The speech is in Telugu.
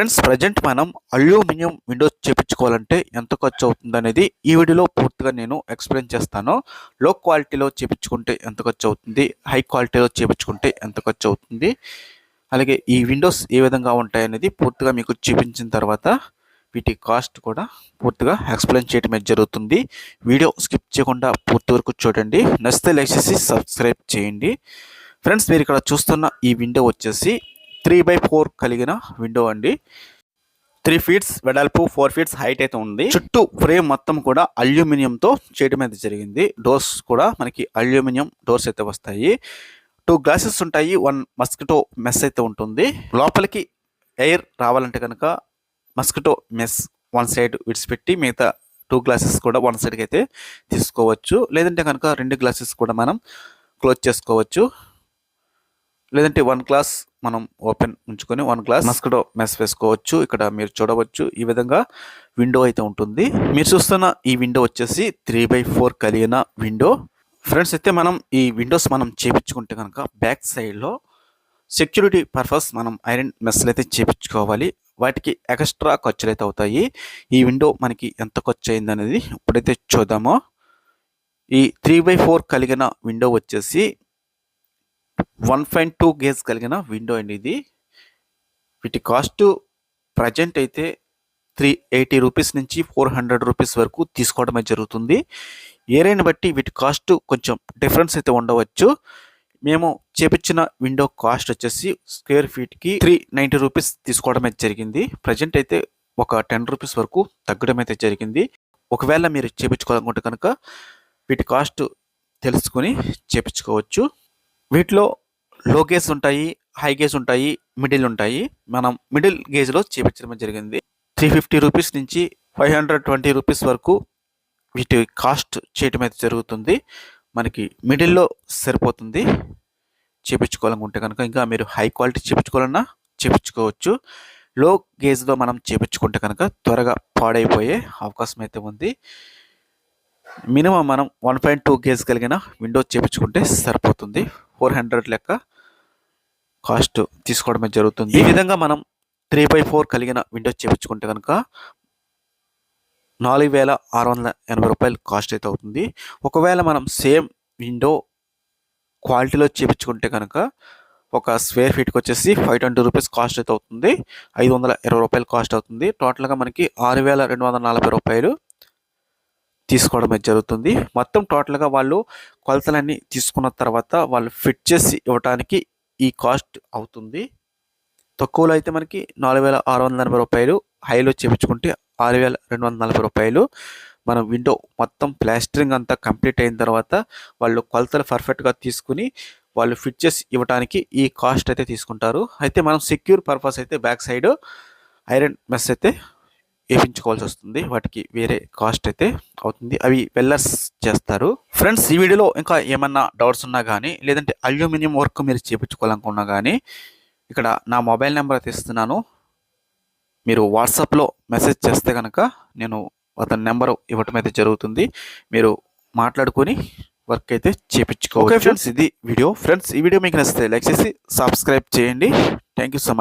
ఫ్రెండ్స్ ప్రజెంట్ మనం అల్యూమినియం విండోస్ చేపించుకోవాలంటే ఎంత ఖర్చు అవుతుంది అనేది ఈ వీడియోలో పూర్తిగా నేను ఎక్స్ప్లెయిన్ చేస్తాను. లో క్వాలిటీలో చేపించుకుంటే ఎంత ఖర్చు అవుతుంది? హై క్వాలిటీలో చేపించుకుంటే ఎంత ఖర్చు అవుతుంది? అలాగే ఈ విండోస్ ఏ విధంగా ఉంటాయి అనేది పూర్తిగా మీకు చూపించిన తర్వాత వీటి కాస్ట్ కూడా పూర్తిగా ఎక్స్ప్లెయిన్ చేయడమే జరుగుతుంది. వీడియో స్కిప్ చేయకుండా పూర్తి వరకు చూడండి. నచ్చితే లైక్ చేసి సబ్స్క్రైబ్ చేయండి. ఫ్రెండ్స్ మీరు ఇక్కడ చూస్తున్న ఈ విండో వచ్చేసి త్రీ బై ఫోర్ కలిగిన విండో అండి. త్రీ ఫీట్స్ వెడల్పు ఫోర్ ఫీట్స్ హైట్ అయితే ఉంది. చుట్టూ ఫ్రేమ్ మొత్తం కూడా అల్యూమినియంతో చేయడం అయితే జరిగింది. డోర్స్ కూడా మనకి అల్యూమినియం డోర్స్ అయితే వస్తాయి. టూ గ్లాసెస్ ఉంటాయి వన్ మస్కిటో మెస్ అయితే ఉంటుంది. లోపలికి ఎయిర్ రావాలంటే కనుక మస్కిటో మెస్ వన్ సైడ్ విడిచిపెట్టి మిగతా టూ గ్లాసెస్ కూడా వన్ సైడ్కి అయితే తీసుకోవచ్చు. లేదంటే కనుక రెండు గ్లాసెస్ కూడా మనం క్లోజ్ చేసుకోవచ్చు. లేదంటే వన్ గ్లాస్ మనం ఓపెన్ ఉంచుకొని వన్ గ్లాస్ మస్కిటో మెస్ వేసుకోవచ్చు. ఇక్కడ మీరు చూడవచ్చు ఈ విధంగా విండో అయితే ఉంటుంది. మీరు చూస్తున్న ఈ విండో వచ్చేసి త్రీ బై ఫోర్ కలిగిన విండో. ఫ్రెండ్స్ అయితే మనం ఈ విండోస్ మనం చేపించుకుంటే కనుక బ్యాక్ సైడ్లో సెక్యూరిటీ పర్పస్ మనం ఐరన్ మెస్సులు అయితే చేపించుకోవాలి. వాటికి ఎక్స్ట్రా ఖర్చులు అయితే అవుతాయి. ఈ విండో మనకి ఎంత ఖర్చు అయింది అనేది ఇప్పుడైతే చూద్దామో. ఈ త్రీ బై ఫోర్ కలిగిన విండో వచ్చేసి వన్ పాయింట్ టూ గేజ్ కలిగిన విండో అండి ఇది. వీటి కాస్ట్ ప్రజెంట్ అయితే త్రీ ఎయిటీ రూపీస్ నుంచి ఫోర్ హండ్రెడ్ రూపీస్ వరకు తీసుకోవడమే జరుగుతుంది. ఏరియాని బట్టి వీటి కాస్ట్ కొంచెం డిఫరెన్స్ అయితే ఉండవచ్చు. మేము చేపించిన విండో కాస్ట్ వచ్చేసి స్క్వేర్ ఫీట్కి త్రీ నైంటీ రూపీస్ తీసుకోవడమే జరిగింది. ప్రజెంట్ అయితే ఒక టెన్ రూపీస్ వరకు తగ్గడం అయితే జరిగింది. ఒకవేళ మీరు చేపించుకోవాలనుకుంటే కనుక వీటి కాస్ట్ తెలుసుకొని చేపించుకోవచ్చు. వీటిలో లో గేజ్ ఉంటాయి హై గేజ్ ఉంటాయి మిడిల్ ఉంటాయి. మనం మిడిల్ గేజ్లో చేపించడం జరిగింది. త్రీ ఫిఫ్టీ రూపీస్ నుంచి ఫైవ్ హండ్రెడ్ ట్వంటీ రూపీస్ వరకు వీటి కాస్ట్ చేయటం అయితే జరుగుతుంది. మనకి మిడిల్లో సరిపోతుంది. చేపించుకోవాలనుకుంటే కనుక ఇంకా మీరు హై క్వాలిటీ చేపించుకోవాలన్నా చేపించుకోవచ్చు. లో గేజ్లో మనం చేపించుకుంటే కనుక త్వరగా పాడైపోయే అవకాశం అయితే ఉంది. మినిమం మనం వన్ పాయింట్ టూ గేజ్ కలిగిన విండో చేపించుకుంటే సరిపోతుంది. ఫోర్ హండ్రెడ్ లెక్క కాస్ట్ తీసుకోవడమే జరుగుతుంది. ఈ విధంగా మనం త్రీ బై ఫోర్ కలిగిన విండో చేపించుకుంటే కనుక నాలుగు వేల ఆరు వందల ఎనభై రూపాయలు కాస్ట్ అయితే అవుతుంది. ఒకవేళ మనం సేమ్ విండో క్వాలిటీలో చేపించుకుంటే కనుక ఒక స్క్వేర్ ఫీట్కి వచ్చేసి ఫైవ్ ట్వంటీ రూపీస్ కాస్ట్ అయితే అవుతుంది. ఐదు వందల ఇరవై రూపాయలు కాస్ట్ అవుతుంది. టోటల్గా మనకి ఆరు వేల రెండు వందల నలభై రూపాయలు తీసుకోవడం జరుగుతుంది. మొత్తం టోటల్గా వాళ్ళు కొలతలన్నీ తీసుకున్న తర్వాత వాళ్ళు ఫిట్ చేసి ఇవ్వడానికి ఈ కాస్ట్ అవుతుంది. తక్కువలో అయితే మనకి నాలుగు వేల ఆరు వందల ఎనభై రూపాయలు హైలో చేపించుకుంటే ఆరు వేల రెండు వందల నలభై రూపాయలు. మనం విండో మొత్తం ప్లాస్టరింగ్ అంతా కంప్లీట్ అయిన తర్వాత వాళ్ళు కొలతలు పర్ఫెక్ట్గా తీసుకుని వాళ్ళు ఫిట్ చేసి ఇవ్వడానికి ఈ కాస్ట్ అయితే తీసుకుంటారు. అయితే మనం సెక్యూర్ పర్పస్ అయితే బ్యాక్ సైడ్ ఐరన్ మెస్ అయితే వేయించుకోవాల్సి వస్తుంది. వాటికి వేరే కాస్ట్ అయితే అవుతుంది. అవి వెల్లర్స్ చేస్తారు. ఫ్రెండ్స్ ఈ వీడియోలో ఇంకా ఏమన్నా డౌట్స్ ఉన్నా కానీ లేదంటే అల్యూమినియం వర్క్ మీరు చేయించుకోవాలనుకున్నా కానీ ఇక్కడ నా మొబైల్ నెంబర్ అయితే ఇస్తున్నాను. మీరు వాట్సాప్లో మెసేజ్ చేస్తే కనుక నేను అతని నెంబర్ ఇవ్వటం అయితే జరుగుతుంది. మీరు మాట్లాడుకొని వర్క్ అయితే చేపించుకోవచ్చు. ఫ్రెండ్స్. ఇది వీడియో. ఫ్రెండ్స్ ఈ వీడియో మీకు నచ్చితే లైక్ చేసి సబ్స్క్రైబ్ చేయండి. Thank you so much